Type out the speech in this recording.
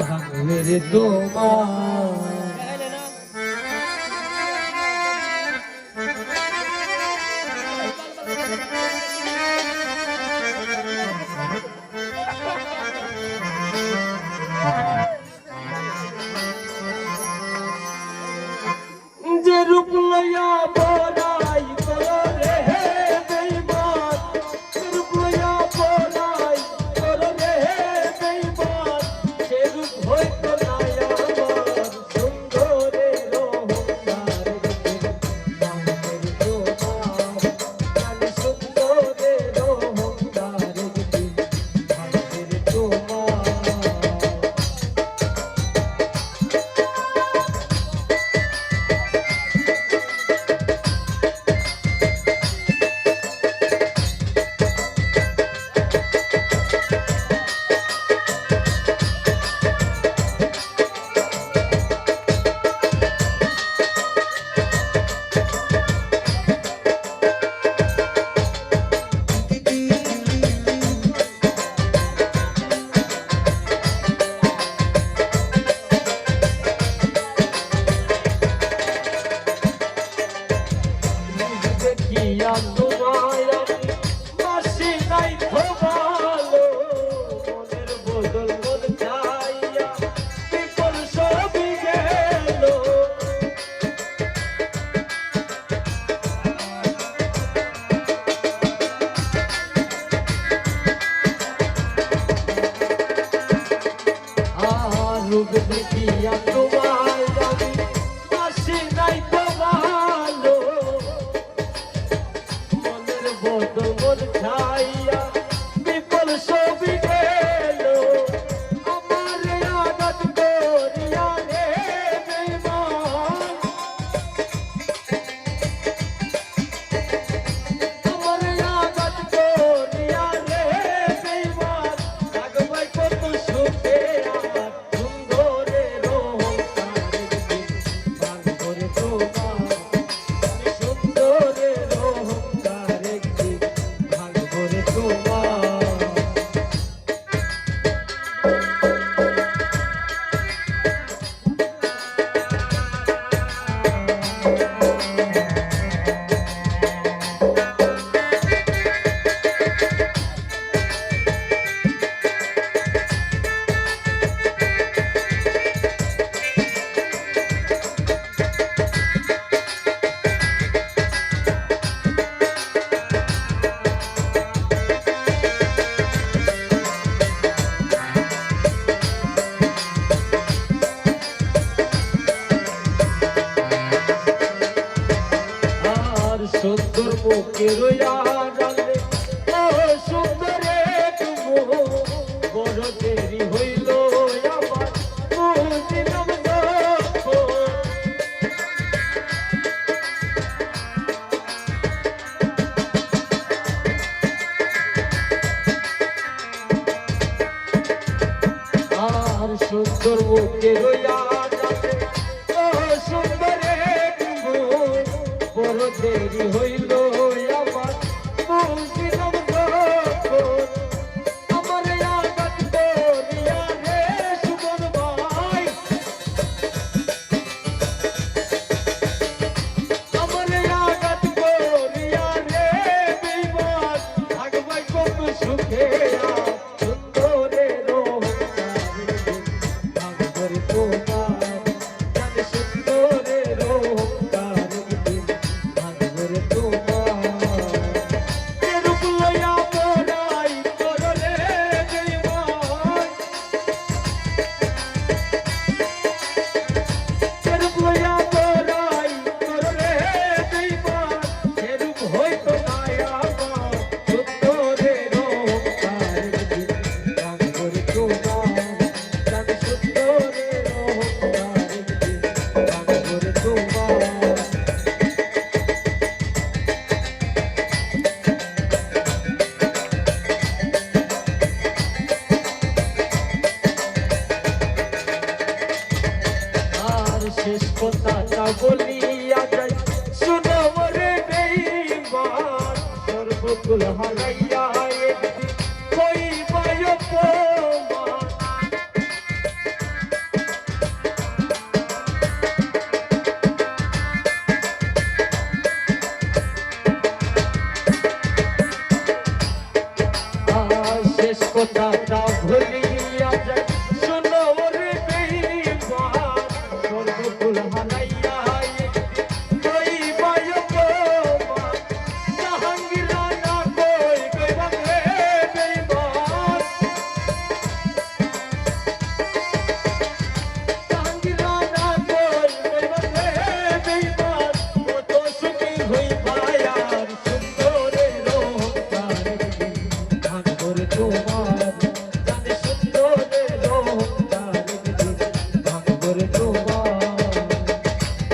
ভাঙবে তোমার লোকের ও সুন্দরে তুমি বড় দেরি হইল আমার। বুঝিলাম আর সুন্দর মুখের ও সুন্দরে তুমি বড় দেরি হইল বলিয়া যাই। সুদরে নেই মা সর্বকুল হারাইয়া